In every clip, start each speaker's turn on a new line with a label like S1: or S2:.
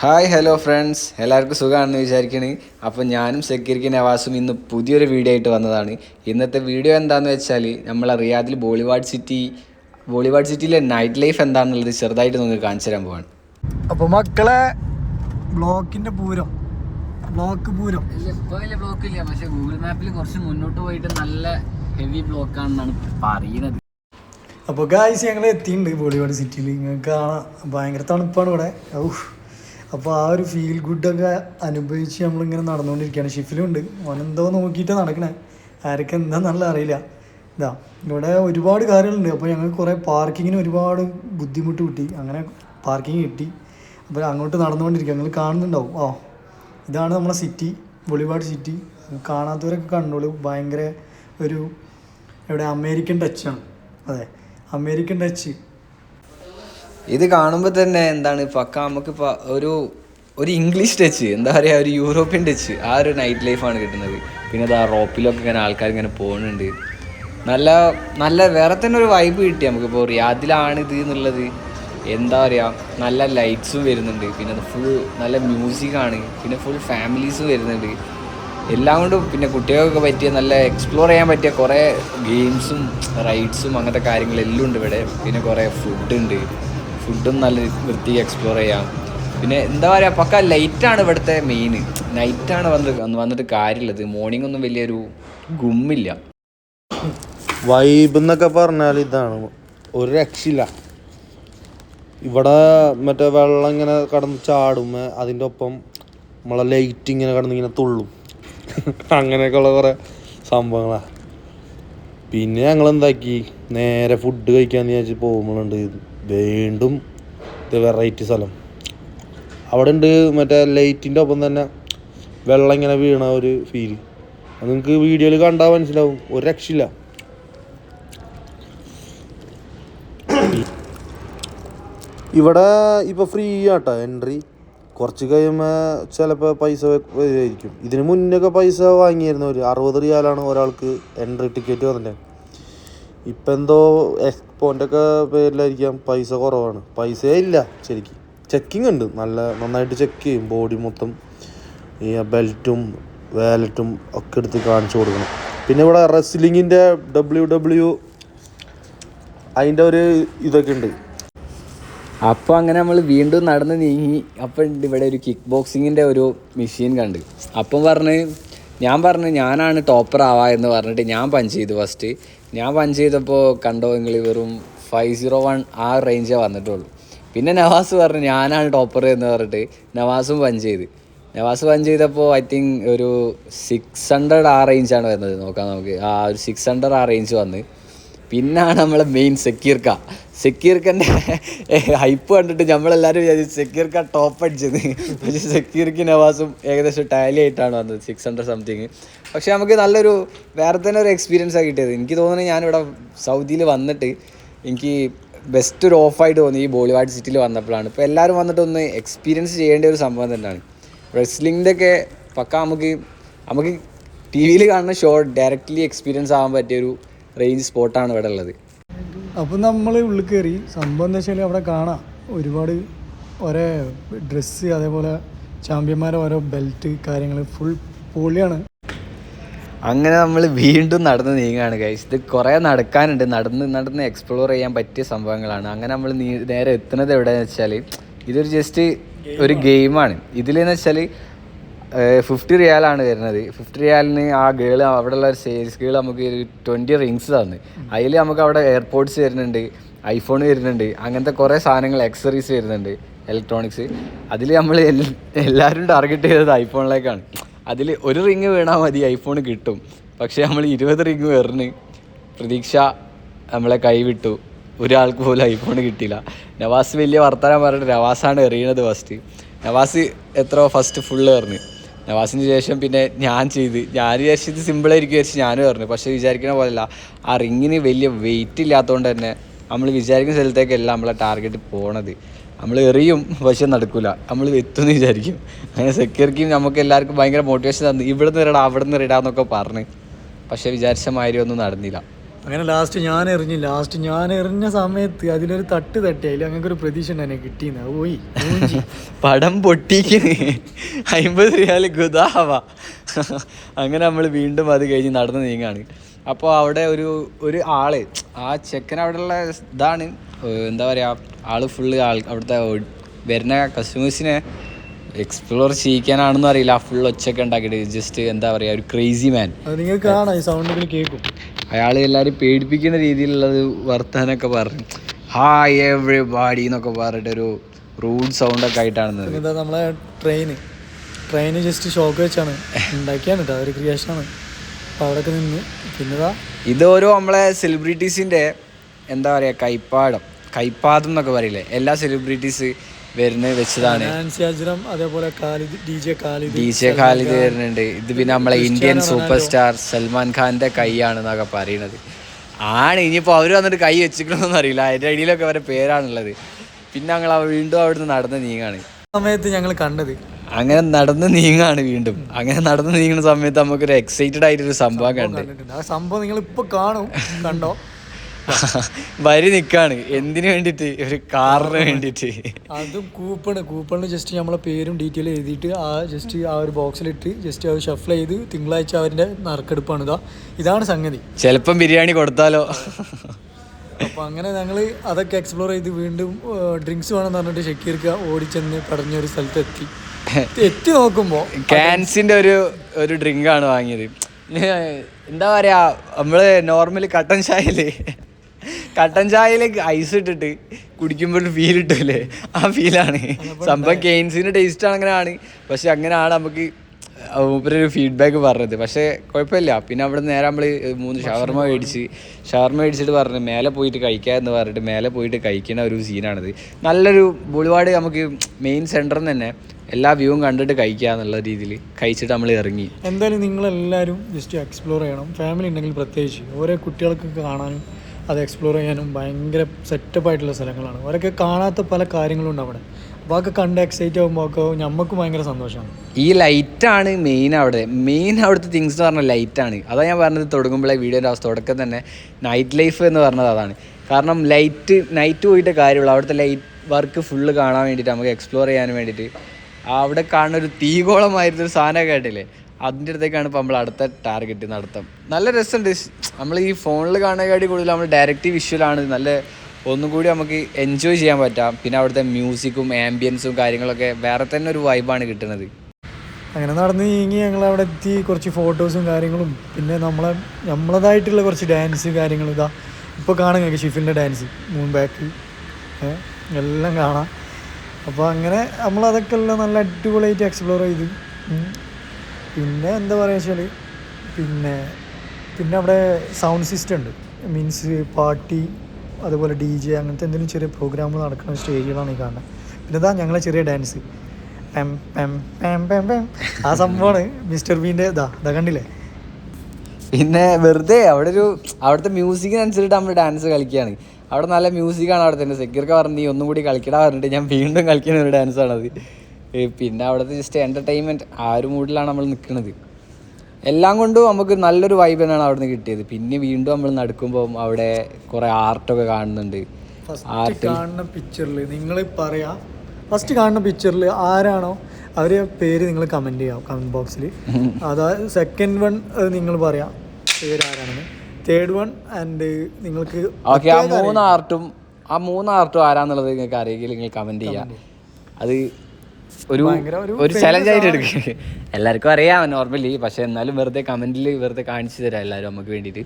S1: Hi hello friends എല്ലാവർക്കും സുഖമാണെന്ന് വിചാരിക്കണേ. അപ്പോൾ ഞാനും സെക്യൂരിറ്റി നവാസും ഇന്ന് പുതിയൊരു വീഡിയോ ആയിട്ട് വന്നതാണ്. ഇന്നത്തെ വീഡിയോ എന്താണെന്ന് വെച്ചാൽ നമ്മളെ റിയാദിൽ ബോളിവുഡ് സിറ്റി ബോളിവുഡ് സിറ്റിയിലെ നൈറ്റ് ലൈഫ് എന്താണെന്നുള്ളത് ചെറുതായിട്ട് നമുക്ക് കാണിച്ചു തരാൻ പോവാണ്.
S2: അപ്പോൾ മക്കളെ ബ്ലോക്കിന്റെ പൂരം. ബ്ലോക്ക് പൂരം.
S1: ഇപ്പോൾ വലിയ ബ്ലോക്ക് ഇല്ല. പക്ഷേ ഗൂഗിൾ മാപ്പിൽ കുറച്ച് മുന്നോട്ട് പോയിട്ട് നല്ല ഹെവി ബ്ലോക്ക് ആണെന്നാണ് പറയുന്നത്
S2: അപ്പോൾ ഗായ്സ് ഞങ്ങൾ എത്തിയിട്ടുണ്ട് ബോളിവുഡ് സിറ്റിയിൽ നിങ്ങൾക്ക് കാണാം ഭയങ്കര തണുപ്പാണ് ഇവിടെ. ഔഹ്. അപ്പോൾ ആ ഒരു ഫീൽ ഗുഡൊക്കെ അനുഭവിച്ച് നമ്മളിങ്ങനെ നടന്നുകൊണ്ടിരിക്കുകയാണ്. ഷിഫിലുണ്ട്. ഓനെന്തോ നോക്കിയിട്ട് നടക്കണേ. ആരൊക്കെ എന്താണെന്നുള്ള അറിയില്ല. ഇതാ ഇവിടെ ഒരുപാട് കാര്യങ്ങളുണ്ട്. അപ്പോൾ ഞങ്ങൾക്ക് കുറേ പാർക്കിങ്ങിന് ഒരുപാട് ബുദ്ധിമുട്ട് കിട്ടി. അങ്ങനെ പാർക്കിംഗ് കിട്ടി. അപ്പോൾ അങ്ങോട്ട് നടന്നുകൊണ്ടിരിക്കുക. നിങ്ങൾ കാണുന്നുണ്ടാവും. ഓ ഇതാണ് നമ്മുടെ സിറ്റി ബോളിവുഡ് സിറ്റി. കാണാത്തവരൊക്കെ കണ്ടോളൂ. ഭയങ്കര ഒരു ഇവിടെ അമേരിക്കൻ ടച്ചാണ് അതെ അമേരിക്കൻ ടച്ച്.
S1: ഇത് കാണുമ്പോൾ തന്നെ എന്താണ് പക്ക നമുക്കിപ്പോൾ ഒരു ഒരു ഇംഗ്ലീഷ് ടച്ച് എന്താ പറയുക ഒരു യൂറോപ്യൻ ടച്ച് ആ ഒരു നൈറ്റ് ലൈഫാണ് കിട്ടുന്നത്. പിന്നെ അത് ആ റോപ്പിലൊക്കെ ഇങ്ങനെ ആൾക്കാർ ഇങ്ങനെ പോകുന്നുണ്ട് നല്ല നല്ല വേറെ തന്നെ ഒരു വൈബ് കിട്ടി നമുക്കിപ്പോൾ റിയാദിലാണ് ഇത് എന്നുള്ളത്. എന്താ പറയുക നല്ല ലൈറ്റ്സും വരുന്നുണ്ട്. പിന്നെ അത് ഫുൾ നല്ല മ്യൂസിക്കാണ് പിന്നെ ഫുൾ ഫാമിലീസും വരുന്നുണ്ട്. എല്ലാം കൊണ്ടും പിന്നെ കുട്ടികൾക്കൊക്കെ പറ്റിയ നല്ല എക്സ്പ്ലോർ ചെയ്യാൻ പറ്റിയ കുറേ ഗെയിംസും റൈഡ്സും അങ്ങനത്തെ കാര്യങ്ങളെല്ലാം ഉണ്ട് ഇവിടെ. പിന്നെ കുറേ ഫുഡ് ഉണ്ട്. ഫുഡും നല്ല വൃത്തിക്ക് എക്സ്പ്ലോർ ചെയ്യാം. പിന്നെ എന്താ പറയുക പക്ക ലൈറ്റാണ് ഇവിടുത്തെ മെയിൻ നൈറ്റാണ് വന്ന് വന്നിട്ട് കാര്യമുള്ളത് മോർണിംഗ് ഒന്നും വലിയൊരു ഗുമ്മില്ല.
S3: വൈബ് എന്നൊക്കെ പറഞ്ഞാൽ ഇതാണ്. ഒരു രക്ഷയില്ല. ഇവിടെ മറ്റേ വെള്ളം ഇങ്ങനെ കടന്ന് ചാടും. അതിന്റെ ഒപ്പം നമ്മളെ ലൈറ്റ് ഇങ്ങനെ കടന്ന് ഇങ്ങനെ തുള്ളും. അങ്ങനെയൊക്കെയുള്ള കുറേ സംഭവങ്ങളാണ് പിന്നെ ഞങ്ങൾ എന്താക്കി നേരെ ഫുഡ് കഴിക്കാന്ന് വിചാരിച്ച് പോകുമ്പോഴുണ്ട് വീണ്ടും ഇത് വെറൈറ്റി സ്ഥലം. അവിടെ ഉണ്ട് മറ്റേ ലൈറ്റിന്റെ ഒപ്പം തന്നെ വെള്ളം ഇങ്ങനെ വീണ ഒരു ഫീൽ അത് നിങ്ങൾക്ക് വീഡിയോയിൽ കണ്ടാൽ മനസ്സിലാവും. ഒരു രക്ഷയില്ല. ഇവിടെ ഇപ്പോൾ ഫ്രീ ആട്ടോ എൻട്രി കുറച്ച് കഴിയുമ്പോൾ ചിലപ്പോൾ പൈസ വരുമായിരിക്കും ഇതിന് മുന്നൊക്കെ പൈസ വാങ്ങിയിരുന്നു ഒരു അറുപത് റിയാലാണ് ഒരാൾക്ക് എൻട്രി ടിക്കറ്റ് വന്നിട്ട്. ഇപ്പം എന്തോ എക്സ്പോന്റെ ഒക്കെ പേരിലായിരിക്കാം. പൈസ കുറവാണ്. പൈസയേ ഇല്ല ശരിക്ക്. ചെക്കിങ് ഉണ്ട്. നല്ല നന്നായിട്ട് ചെക്ക് ചെയ്യും. ബോഡി മൊത്തം ഈ ബെൽറ്റും വാലറ്റും ഒക്കെ എടുത്ത് കാണിച്ചു കൊടുക്കണം. പിന്നെ ഇവിടെ റെസ്ലിങ്ങിന്റെ ഡബ്ല്യു ഡബ്ല്യു അതിന്റെ ഒരു ഇതൊക്കെ ഉണ്ട്.
S1: അപ്പോൾ അങ്ങനെ നമ്മൾ വീണ്ടും നടന്ന് നീങ്ങി. ഉണ്ട് ഇവിടെ ഒരു കിക്ക് ബോക്സിങ്ങിന്റെ ഒരു മെഷീൻ കണ്ട്. അപ്പം പറഞ്ഞ് ഞാൻ പറഞ്ഞു ഞാനാണ് ടോപ്പർ ആവാ എന്ന് പറഞ്ഞിട്ട് ഞാൻ പഞ്ച് ചെയ്തു ഫസ്റ്റ് ഞാൻ വൺ ചെയ്തപ്പോൾ കണ്ടോ നിങ്ങൾ വെറും ഫൈവ് സീറോ വൺ ആ റേഞ്ചേ വന്നിട്ടുള്ളൂ. പിന്നെ നവാസ് പറഞ്ഞു ഞാനാണ് ടോപ്പർ എന്ന് പറഞ്ഞിട്ട് നവാസും വൺ ചെയ്ത്. നവാസ് വൺ ചെയ്തപ്പോൾ ഐ തിങ്ക് ഒരു സിക്സ് ഹൺഡ്രഡ് ആ റേഞ്ചാണ് വരുന്നത്. നോക്കാം നമുക്ക്. ആ ഒരു സിക്സ് ഹൺഡ്രഡ് ആ റേഞ്ച് വന്ന് പിന്നാണ് നമ്മളെ മെയിൻ സെക്യൂർക്ക സെക്യൂർക്കന്റെ ഹൈപ്പ് കണ്ടിട്ട് നമ്മളെല്ലാവരും വിചാരിച്ചു സെക്യൂർക്ക ടോപ്പ് അടിച്ചത്. പക്ഷേ സെക്യൂർക്ക് നവാസും ഏകദേശം ടാലി ആയിട്ടാണ് വന്നത് സിക്സ് ഹൺഡ്രഡ് സംതിങ് പക്ഷേ നമുക്ക് നല്ലൊരു വേറെ തന്നെ ഒരു എക്സ്പീരിയൻസാണ് കിട്ടിയത്. എനിക്ക് തോന്നുന്നത് ഞാനിവിടെ സൗദിയിൽ വന്നിട്ട് എനിക്ക് ബെസ്റ്റ് ഒരു ഓഫായിട്ട് തോന്നി ഈ ബോളിവാഡ് സിറ്റിയിൽ വന്നപ്പോഴാണ്. ഇപ്പോൾ എല്ലാവരും വന്നിട്ട് ഒന്ന് എക്സ്പീരിയൻസ് ചെയ്യേണ്ട ഒരു സംഭവം തന്നെയാണ്. റെസ്ലിങ്ങിന്റെ ഒക്കെ പക്ക നമുക്ക് നമുക്ക് ടി വിയിൽ കാണുന്ന ഷോ ഡയറക്റ്റ്ലി എക്സ്പീരിയൻസ് ആകാൻ പറ്റിയൊരു റേഞ്ച് സ്പോട്ടാണ് ഇവിടെ ഉള്ളത്.
S2: അപ്പോൾ നമ്മൾ ഉള്ളിൽ കയറി സംഭവം എന്താ വെച്ചാൽ അവിടെ കാണാം. ഒരുപാട് ഓരോ ഡ്രസ്സ് അതേപോലെ ചാമ്പ്യന്മാരെ ഓരോ ബെൽറ്റ് കാര്യങ്ങൾ ഫുൾ പൊളിയാണ്.
S1: അങ്ങനെ നമ്മൾ വീണ്ടും നടന്ന് നീങ്ങുകയാണ് കൈസ് ഇത് കുറേ നടക്കാനുണ്ട്. നടന്ന് നടന്ന് എക്സ്പ്ലോർ ചെയ്യാൻ പറ്റിയ സംഭവങ്ങളാണ്. അങ്ങനെ നമ്മൾ നേരെ എത്തുന്നത് എവിടെയെന്ന് വെച്ചാൽ ഇതൊരു ജസ്റ്റ് ഒരു ഗെയിമാണ് ഇതിലെന്ന് വെച്ചാൽ ഫിഫ്റ്റി റിയാലാണ് വരുന്നത്. ഫിഫ്റ്റി റിയാലിന് ആ ഗേൾ അവിടെയുള്ള ഒരു സെയിൽസ് ഗേൾ നമുക്ക് ട്വന്റി റിങ്സ് തന്നു. അതിൽ നമുക്ക് അവിടെ എയർപോർട്ട്സ് വരുന്നുണ്ട് ഐഫോൺ വരുന്നുണ്ട് അങ്ങനത്തെ കുറേ സാധനങ്ങൾ എക്സറീസ് വരുന്നുണ്ട് ഇലക്ട്രോണിക്സ് അതിൽ നമ്മൾ എല്ലാവരും ടാർഗറ്റ് ചെയ്തത് ഐഫോണിലേക്കാണ് അതിൽ ഒരു റിങ് വീണാൽ മതി ഐഫോൺ കിട്ടും. പക്ഷേ നമ്മൾ ഇരുപത് റിങ് വേറിന് പ്രതീക്ഷ നമ്മളെ കൈവിട്ടു. ഒരാൾക്ക് പോലും ഐഫോൺ കിട്ടിയില്ല. നവാസ് വലിയ വർത്തമാനം പറഞ്ഞിട്ട് നവാസാണ് എറിയണത് ഫസ്റ്റ് നവാസ് എത്ര ഫസ്റ്റ് ഫുള്ള് എറിഞ്ഞ്. നവാസിന് ശേഷം പിന്നെ ഞാൻ ചെയ്ത്. ഞാൻ വിചാരിച്ചത് സിമ്പിളായിരിക്കും വിചാരിച്ച് ഞാനും പറഞ്ഞു. പക്ഷേ വിചാരിക്കുന്ന പോലെയല്ല. ആ റിങ്ങിന് വലിയ വെയിറ്റ് ഇല്ലാത്തതുകൊണ്ട് തന്നെ നമ്മൾ വിചാരിക്കുന്ന സ്ഥലത്തേക്കല്ല നമ്മളെ ടാർഗറ്റ് പോണത്. നമ്മൾ എറിയും പക്ഷെ നടക്കില്ല നമ്മൾ എത്തുമെന്ന് വിചാരിക്കും. അങ്ങനെ സെക്യൂരിറ്റിയും നമുക്ക് എല്ലാവർക്കും ഭയങ്കര മോട്ടിവേഷൻ തന്നു. ഇവിടെ നിന്ന് ഇടാം അവിടെ നിന്ന് ഇടാന്നൊക്കെ പറഞ്ഞ്. പക്ഷേ വിചാരിച്ച മാതിരി ഒന്നും നടന്നില്ല.
S2: അങ്ങനെ ലാസ്റ്റ് ഞാൻ എറിഞ്ഞു ലാസ്റ്റ് ഞാൻ എറിഞ്ഞ സമയത്ത് അതിലൊരു തട്ട് തട്ടി അതിൽ അങ്ങനെ ഒരു പ്രതീക്ഷ ഉണ്ടായി കിട്ടിയെന്ന് അത് പോയി
S1: പടം പൊട്ടിക്കണ് അമ്പത് രൂപ ഗുദാവ അങ്ങനെ നമ്മൾ വീണ്ടും അത് കഴിഞ്ഞ് നടന്ന് നീങ്ങാണ്. അപ്പോൾ അവിടെ ഒരു ഒരു ആൾ ആ ചെക്കൻ അവിടെയുള്ള ഇതാണ്. എന്താ പറയുക ആൾ ഫുള്ള് ആൾ അവിടുത്തെ വരുന്ന കസ്റ്റമേഴ്സിനെ എക്സ്പ്ലോർ ചെയ്യിക്കാനാണെന്ന് അറിയില്ല. ഫുൾ ഒച്ചയൊക്കെ ഉണ്ടാക്കിയിട്ട് ജസ്റ്റ് എന്താ പറയുക ഒരു ക്രേസി മാൻ
S2: നിങ്ങൾക്ക് കാണാം ഈ സൗണ്ടിൽ കേൾക്കും
S1: അയാൾ എല്ലാവരും പേടിപ്പിക്കുന്ന രീതിയിലുള്ളത് വർത്താനൊക്കെ പറഞ്ഞു ഹായ് എവ്രി ബാഡി എന്നൊക്കെ പറഞ്ഞിട്ട് ഒരു റൂഡ് സൗണ്ടൊക്കെ ആയിട്ടാണ്
S2: നമ്മളെ ട്രെയിന് ട്രെയിൻ ജസ്റ്റ് ഷോക്ക് വെച്ചാണ്. ഉണ്ടാക്കിയാണ് കേട്ടോ ഒരു ക്രിയേഷനാണ് അപ്പോൾ അവിടെയൊക്കെ നിന്ന്. പിന്നെതാ
S1: ഇത് ഓരോ നമ്മളെ സെലിബ്രിറ്റീസിന്റെ എന്താ പറയുക കൈപ്പാടം. കൈപ്പാദം എന്നൊക്കെ പറയില്ലേ? എല്ലാ സെലിബ്രിറ്റീസ് വരുന്നത് വെച്ചതാണ്.
S2: അതേപോലെ ഡി ജെ
S1: ഖാലിദ് വരുന്നുണ്ട്. ഇത് പിന്നെ നമ്മളെ ഇന്ത്യൻ സൂപ്പർ സ്റ്റാർ സൽമാൻ ഖാന്റെ കൈയാണെന്നൊക്കെ പറയണത്. ആണ് ഇനിയിപ്പോൾ അവർ വന്നിട്ട് കൈ വെച്ചിക്കണമെന്ന് അറിയില്ല. അതിന്റെ അടിയിലൊക്കെ അവരുടെ പേരാണുള്ളത്. പിന്നെ ഞങ്ങൾ വീണ്ടും അവിടുന്ന് നടന്ന് നീങ്ങാണ്.
S2: സമയത്ത് ഞങ്ങൾ കണ്ടത്.
S1: അങ്ങനെ നടന്ന് നീങ്ങാണ് വീണ്ടും. അങ്ങനെ നടന്ന് നീങ്ങുന്ന സമയത്ത് നമുക്കൊരു എക്സൈറ്റഡ് ആയിട്ടൊരു സംഭവം കണ്ടു.
S2: സംഭവം നിങ്ങൾ ഇപ്പൊ കാണും കണ്ടോ?
S1: വരി നിക്കാണ്. എന്തിനു വേണ്ടിട്ട്? ഒരു കാറിന് വേണ്ടിട്ട്.
S2: അതും കൂപ്പണ്. കൂപ്പണിൽ ജസ്റ്റ് നമ്മളെ പേരും ഡീറ്റെയിൽ എഴുതിയിട്ട് ആ ജസ്റ്റ് ആ ഒരു ബോക്സിലിട്ട് ജസ്റ്റ് അത് ഷഫിൾ ചെയ്ത് തിങ്കളാഴ്ച അവരുടെ നറുക്കെടുപ്പാണ് ഇതാ. ഇതാണ് സംഗതി.
S1: ചിലപ്പം ബിരിയാണി കൊടുത്താലോ?
S2: അപ്പൊ അങ്ങനെ ഞങ്ങൾ അതൊക്കെ എക്സ്പ്ലോർ ചെയ്ത് വീണ്ടും ഡ്രിങ്ക്സ് വേണമെന്ന് പറഞ്ഞിട്ട് ഷക്കീർക്ക് ഓടിച്ചെന്ന് പറഞ്ഞ ഒരു സ്ഥലത്ത് എത്തി എത്തി നോക്കുമ്പോ.
S1: കാൻസിന്റെ ഒരു ഒരു ഡ്രിങ്ക് ആണ് വാങ്ങിയത്. എന്താ പറയാ നമ്മൾ നോർമലി കട്ടൻ ചായയിൽ കട്ടൻ ചായയിലേക്ക് ഐസ് ഇട്ടിട്ട് കുടിക്കുമ്പോൾ ഫീൽ ഇട്ടില്ലേ ആ ഫീലാണ് സംഭവം കെയിൻസിന്റെ ടേസ്റ്റ് അങ്ങനെയാണ്. പക്ഷെ അങ്ങനെയാണ് നമുക്ക് ഒരു ഫീഡ്ബാക്ക് പറഞ്ഞത്. പക്ഷേ കുഴപ്പമില്ല. പിന്നെ അവിടെ നേരെ നമ്മൾ മൂന്ന് ഷവർമ മേടിച്ച് ഷവർമ മേടിച്ചിട്ട് പറഞ്ഞു മേലെ പോയിട്ട് കഴിക്കാമെന്ന് പറഞ്ഞിട്ട് മേലെ പോയിട്ട് കഴിക്കുന്ന ഒരു സീനാണിത് നല്ലൊരു ബുളിവാട് നമുക്ക് മെയിൻ സെന്ററിൽ തന്നെ എല്ലാ വ്യൂവും കണ്ടിട്ട് കഴിക്കുക എന്നുള്ള രീതിയിൽ കഴിച്ചിട്ട് നമ്മൾ ഇറങ്ങി.
S2: എന്തായാലും നിങ്ങളെല്ലാവരും ജസ്റ്റ് എക്സ്പ്ലോർ ചെയ്യണം. ഫാമിലി ഉണ്ടെങ്കിൽ പ്രത്യേകിച്ച്. ഓരോ കുട്ടികൾക്കൊക്കെ കാണാനും അത് എക്സ്പ്ലോർ ചെയ്യാനും ഭയങ്കര സെറ്റപ്പ് ആയിട്ടുള്ള സ്ഥലങ്ങളാണ്. അവരൊക്കെ കാണാത്ത പല കാര്യങ്ങളും ഉണ്ട് അവിടെ അപ്പോൾ അതൊക്കെ കണ്ട് എക്സൈറ്റ് ആകുമ്പോൾ ഒക്കെ ഭയങ്കര സന്തോഷമാണ്.
S1: ഈ ലൈറ്റാണ് മെയിൻ അവിടെ. മെയിൻ അവിടുത്തെ തിങ്സ് എന്ന് പറഞ്ഞാൽ ലൈറ്റാണ് അതാ ഞാൻ പറഞ്ഞത് തുടങ്ങുമ്പോഴേ വീഡിയോന്റെ അവസ്ഥ. തുടക്കം തന്നെ നൈറ്റ് ലൈഫ് എന്ന് പറഞ്ഞത് അതാണ്. കാരണം ലൈറ്റ് നൈറ്റ് പോയിട്ട് കാര്യമുള്ളൂ. അവിടുത്തെ ലൈറ്റ് വർക്ക് ഫുള്ള് കാണാൻ വേണ്ടിയിട്ട് നമുക്ക് എക്സ്പ്ലോർ ചെയ്യാൻ വേണ്ടിയിട്ട്. അവിടെ കാണുന്ന ഒരു തീകോളമായിരുന്നൊരു സാധനമൊക്കെ ആയിട്ടില്ലേ അതിന്റെ അടുത്തേക്കാണ് ഇപ്പോൾ നമ്മൾ അടുത്ത ടാർഗറ്റ് നടത്തം നല്ല രസമുണ്ട് നമ്മൾ ഈ ഫോണിൽ കാണുന്നതിനെക്കാട്ടി കൂടുതൽ നമ്മൾ ഡയറക്റ്റ് വിഷ്വലാണ് നല്ല ഒന്നും കൂടി നമുക്ക് എൻജോയ് ചെയ്യാൻ പറ്റാം. പിന്നെ അവിടുത്തെ മ്യൂസിക്കും ആംബിയൻസും കാര്യങ്ങളൊക്കെ വേറെ തന്നെ ഒരു വൈബാണ് കിട്ടുന്നത്.
S2: അങ്ങനെ നടന്ന് നീങ്ങി ഞങ്ങൾ അവിടെ എത്തി. കുറച്ച് ഫോട്ടോസും കാര്യങ്ങളും. പിന്നെ നമ്മളെ നമ്മളതായിട്ടുള്ള കുറച്ച് ഡാൻസ് കാര്യങ്ങളും ഇതാ. ഇപ്പോൾ കാണാം ഞങ്ങൾക്ക് ഷിഫിന്റെ ഡാൻസ് മൂൺ ബാക്ക് എല്ലാം കാണാം. അപ്പോൾ അങ്ങനെ നമ്മളതൊക്കെ എല്ലാം നല്ല അടിപൊളിയായിട്ട് എക്സ്പ്ലോർ ചെയ്ത്. പിന്നെ എന്താ പറയുക വെച്ചാൽ പിന്നെ പിന്നെ അവിടെ സൗണ്ട് സിസ്റ്റം ഉണ്ട്. മീൻസ് പാർട്ടി അതുപോലെ ഡി ജെ അങ്ങനത്തെ എന്തെങ്കിലും ചെറിയ പ്രോഗ്രാം നടക്കുന്ന സ്റ്റേജുകളാണ് ഈ കാണുന്നത് പിന്നെ ഇതാ ഞങ്ങളെ ചെറിയ ഡാൻസ് പെം പെം പെം പെം പെം ആ സംഭവമാണ് മിസ്റ്റർ ബീന്റെ ഇതാ ഇതാ കണ്ടില്ലേ?
S1: പിന്നെ വെറുതെ അവിടെ ഒരു അവിടുത്തെ മ്യൂസിക്കിനനുസരിച്ചിട്ട് നമ്മൾ ഡാൻസ് കളിക്കുകയാണ് അവിടെ നല്ല മ്യൂസിക്കാണ് അവിടെ തന്നെ സെക്യൂർക്ക് പറഞ്ഞ് നീ ഒന്നും കൂടി കളിക്കടാ പറഞ്ഞിട്ട് ഞാൻ വീണ്ടും കളിക്കുന്ന ഒരു ഡാൻസാണത് പിന്നെ അവിടുത്തെ ജസ്റ്റ് എന്റർടൈൻമെന്റ് ആ ഒരു മൂഡിലാണ് നമ്മൾ നിൽക്കുന്നത് എല്ലാം കൊണ്ടും നമുക്ക് നല്ലൊരു വൈബ് തന്നെയാണ് അവിടെ നിന്ന് കിട്ടിയത്. പിന്നെ വീണ്ടും നമ്മൾ നടക്കുമ്പോൾ അവിടെ കുറേ ആർട്ടൊക്കെ കാണുന്നുണ്ട്.
S2: ആർട്ട് കാണുന്ന പിക്ചറിൽ നിങ്ങൾ പറയാ ഫസ്റ്റ് കാണുന്ന പിക്ചറിൽ ആരാണോ അവരെ പേര് നിങ്ങൾ കമന്റ് ചെയ്യാം കമന്റ് ബോക്സിൽ അതായത് സെക്കൻഡ് വൺ നിങ്ങൾ പറയാം പേര് ആരാണെന്ന്. തേർഡ് വൺ ആൻഡ് നിങ്ങൾക്ക്
S1: ഓക്കെ ആ മൂന്ന് ആർട്ടും ആ മൂന്ന് ആർട്ടും ആരാന്നുള്ളത് നിങ്ങൾക്ക് അറിയെങ്കിൽ നിങ്ങൾ കമന്റ് ചെയ്യാം. അത് ഒരു
S2: ഒരു
S1: ചലഞ്ച് ആയിട്ട് എടുക്കുക എല്ലാവർക്കും അറിയാം നോർമലി പക്ഷെ എന്നാലും വെറുതെ കമന്റിൽ വെറുതെ കാണിച്ചു തരാം എല്ലാവരും നമുക്ക് വേണ്ടിയിട്ട്.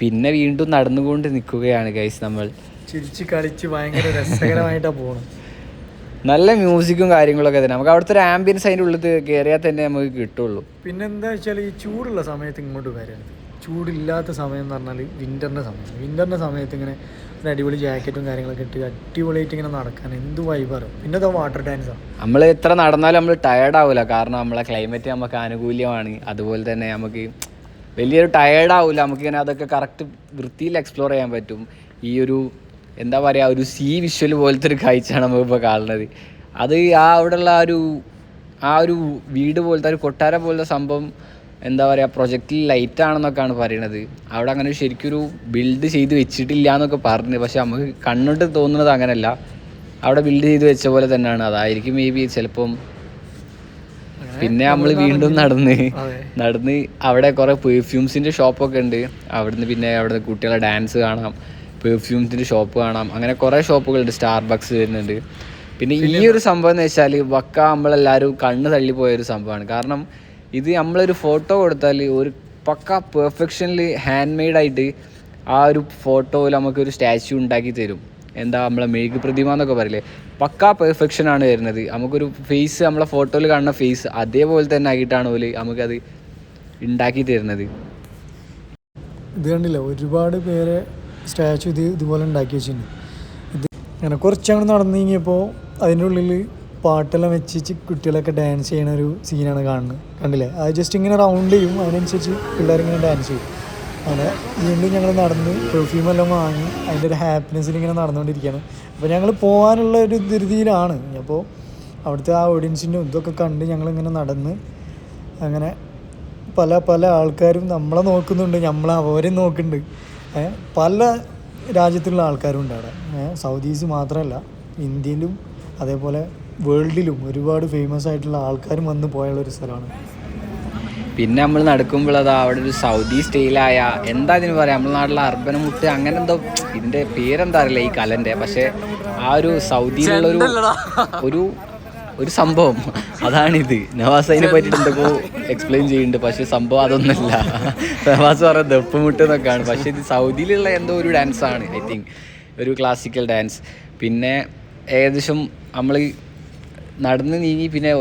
S1: പിന്നെ വീണ്ടും നടന്നുകൊണ്ട് നിൽക്കുകയാണ് ഗൈസ് നമ്മൾ.
S2: ചിരിച്ച് കളിച്ച് ഭയങ്കര രസകരമായിട്ടാണ് പോകുന്നത്
S1: നല്ല മ്യൂസിക്കും കാര്യങ്ങളൊക്കെ തന്നെ. നമുക്ക് അവിടുത്തെ ഒരു ആംബിയൻസ് അതിന്റെ ഉള്ളിൽ കയറിയാൽ തന്നെ നമുക്ക് കിട്ടുള്ളൂ.
S2: പിന്നെ എന്താ വെച്ചാൽ ഈ ചൂടുള്ള സമയത്ത് ഇങ്ങോട്ട് വരരുത് ചൂടില്ലാത്ത സമയം എന്ന് പറഞ്ഞാൽ വിന്ററിന്റെ സമയം വിന്ററിന്റെ സമയത്ത് ഇങ്ങനെ ഒരു അടിപൊളി ജാക്കറ്റും കാര്യങ്ങളൊക്കെ ഇട്ട് അടിപൊളിയായിട്ട് ഇങ്ങനെ നടക്കാൻ എന്ത് വൈബാറ് പിന്നെ ഇതാ വാട്ടർ ഡാൻസാണ്
S1: നമ്മൾ എത്ര നടന്നാലും നമ്മൾ ടയേർഡ് ആവില്ല കാരണം നമ്മളെ ക്ലൈമറ്റ് നമുക്ക് അനുകൂല്യമാണ് അതുപോലെ തന്നെ നമുക്ക് വലിയൊരു ടയേർഡ് ആവില്ല നമുക്കിങ്ങനെ അതൊക്കെ കറക്റ്റ് വൃത്തിയിൽ എക്സ്പ്ലോർ ചെയ്യാൻ പറ്റും. ഈ ഒരു എന്താ പറയുക ഒരു സീ വിഷ്വൽ പോലത്തെ ഒരു കാഴ്ചയാണ് നമുക്കിപ്പോൾ കാണുന്നത്. അത് ആ അവിടെയുള്ള ആ ഒരു ആ ഒരു വീട് പോലത്തെ ഒരു കൊട്ടാരം പോലത്തെ സംഭവം എന്താ പറയുക പ്രൊജക്റ്റിൽ ലൈറ്റ് ആണെന്നൊക്കെയാണ് പറയണത്. അവിടെ അങ്ങനെ ശരിക്കൊരു ബിൽഡ് ചെയ്ത് വെച്ചിട്ടില്ല എന്നൊക്കെ പറഞ്ഞു. പക്ഷെ നമുക്ക് കണ്ണിട്ട് തോന്നുന്നത് അങ്ങനെയല്ല അവിടെ ബിൽഡ് ചെയ്ത് വെച്ച പോലെ തന്നെയാണ്. അതായിരിക്കും മേ ബി ചിലപ്പം പിന്നെ നമ്മൾ വീണ്ടും നടന്ന് നടന്ന് അവിടെ കുറേ പെർഫ്യൂംസിന്റെ ഷോപ്പൊക്കെ ഉണ്ട്. അവിടുന്ന് പിന്നെ അവിടെ കുട്ടികളെ ഡാൻസ് കാണാം പെർഫ്യൂംസിന്റെ ഷോപ്പ് കാണാം. അങ്ങനെ കുറേ ഷോപ്പുകളുണ്ട് സ്റ്റാർ ബക്സ് വരുന്നുണ്ട്. പിന്നെ ഈ ഒരു സംഭവം എന്ന് വെച്ചാൽ വക്ക നമ്മളെല്ലാവരും കണ്ണ് തള്ളിപ്പോയ ഒരു സംഭവമാണ്. കാരണം ഇത് നമ്മളൊരു ഫോട്ടോ കൊടുത്താൽ ഒരു പക്ക പെർഫെക്ഷനിൽ ഹാൻഡ് മെയ്ഡായിട്ട് ആ ഒരു ഫോട്ടോയിൽ നമുക്കൊരു സ്റ്റാച്യു ഉണ്ടാക്കി തരും. എന്താ നമ്മളെ മെഴുക് പ്രതിമ എന്നൊക്കെ പറയില്ലേ? പക്കാ പെർഫെക്ഷനാണ് വരുന്നത്. നമുക്കൊരു ഫേസ് നമ്മളെ ഫോട്ടോയിൽ കാണുന്ന ഫേസ് അതേപോലെ തന്നെ ആക്കിയിട്ടാണ് ഓൽ നമുക്കത് ഉണ്ടാക്കി തരുന്നത്.
S2: ഇത് കണ്ടില്ല? ഒരുപാട് പേരെ സ്റ്റാച്ചു ഇത് ഇതുപോലെ ഉണ്ടാക്കി വെച്ചിട്ടുണ്ട്. ഇത് അങ്ങനെ കുറച്ചങ്ങോട്ട് നടന്നു കഴിഞ്ഞപ്പോൾ അതിന്റെ ഉള്ളിൽ പാട്ടെല്ലാം വെച്ച് കുട്ടികളൊക്കെ ഡാൻസ് ചെയ്യണ ഒരു സീനാണ് കാണുന്നത്. കണ്ടില്ലേ? അത് ജസ്റ്റ് ഇങ്ങനെ റൗണ്ട് ചെയ്യും. അതിനനുസരിച്ച് പിള്ളേരിങ്ങനെ ഡാൻസ് ചെയ്യും. അങ്ങനെ വീണ്ടും ഞങ്ങൾ നടന്ന് പെർഫ്യൂം എല്ലാം വാങ്ങി അതിന്റെ ഒരു ഹാപ്പിനെസ്സിൽ ഇങ്ങനെ നടന്നുകൊണ്ടിരിക്കുകയാണ്. അപ്പോൾ ഞങ്ങൾ പോകാനുള്ള ഒരു ധൃതിയിലാണ് അപ്പോൾ അവിടുത്തെ ആ ഓഡിയൻസിന്റെ ഇതൊക്കെ കണ്ട് ഞങ്ങളിങ്ങനെ നടന്ന് അങ്ങനെ പല പല ആൾക്കാരും നമ്മളെ നോക്കുന്നുണ്ട്. നമ്മൾ അവരെയും നോക്കുന്നുണ്ട്. പല രാജ്യത്തുള്ള ആൾക്കാരും ഉണ്ട് അവിടെ. സൗദീസ് മാത്രമല്ല ഇന്ത്യയിലും അതേപോലെ വേൾഡിലും ഒരുപാട് ഫേമസ് ആയിട്ടുള്ള ആൾക്കാരും വന്ന് പോയുള്ള ഒരു സ്ഥലമാണ്.
S1: പിന്നെ നമ്മൾ നടക്കുമ്പോൾ അതാ അവിടെ ഒരു സൗദി സ്റ്റൈലായ എന്താ ഇതിന് പറയാം? നമ്മുടെ നാട്ടിലെ അർബന മുട്ട് അങ്ങനെ എന്തോ ഇതിന്റെ പേരെന്താ അറിയില്ല ഈ കലന്റെ. പക്ഷെ ആ ഒരു സൗദിയിലുള്ള ഒരു ഒരു ഒരു സംഭവം. അതാണിത്. നവാസ് അതിനെ പറ്റിയിട്ട് എന്തൊക്കെ എക്സ്പ്ലെയിൻ ചെയ്യുന്നുണ്ട്. പക്ഷെ സംഭവം അതൊന്നുമല്ല. നവാസ് പറഞ്ഞ ദപ്പുമുട്ട് എന്നൊക്കെയാണ്. പക്ഷെ ഇത് സൗദിയിലുള്ള എന്തോ ഒരു ഡാൻസ് ആണ് ഐ തിങ്ക് ഒരു ക്ലാസിക്കൽ ഡാൻസ് പിന്നെ ഏകദേശം നമ്മൾ നടന്ന് നീങ്ങി പിന്നെ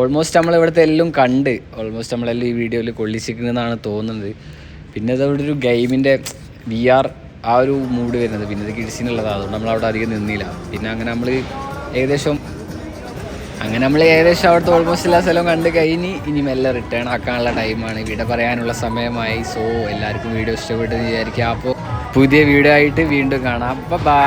S1: ഓൾമോസ്റ്റ് നമ്മൾ ഇവിടുത്തെ എല്ലാം കണ്ട്. ഓൾമോസ്റ്റ് നമ്മളെല്ലാം ഈ വീഡിയോയിൽ കൊള്ളിച്ചിരിക്കുന്നതാണ് തോന്നുന്നത്. പിന്നെ അതവിടെ ഒരു ഗെയിമിന്റെ വി ആർ ആ ഒരു മൂഡ് വരുന്നത്. പിന്നെ ഇത് കിഡ്സിനുള്ളതാണ്. അതുകൊണ്ട് നമ്മളവിടെ അധികം നിന്നില്ല. പിന്നെ അങ്ങനെ നമ്മൾ ഏകദേശം അങ്ങനെ നമ്മൾ ഏകദേശം അവിടുത്തെ ഓൾമോസ്റ്റ് എല്ലാ സ്ഥലവും കണ്ട് കഴിഞ്ഞ് ഇനി മെല്ലെ റിട്ടേൺ ആക്കാനുള്ള ടൈമാണ് ഇവിടെ പറയാനുള്ള സമയമായി. സോ എല്ലാവർക്കും വീഡിയോ ഇഷ്ടപ്പെട്ടെന്ന് വിചാരിക്കുക അപ്പോൾ പുതിയ വീഡിയോ ആയിട്ട് വീണ്ടും കാണാം. അപ്പോൾ ബൈ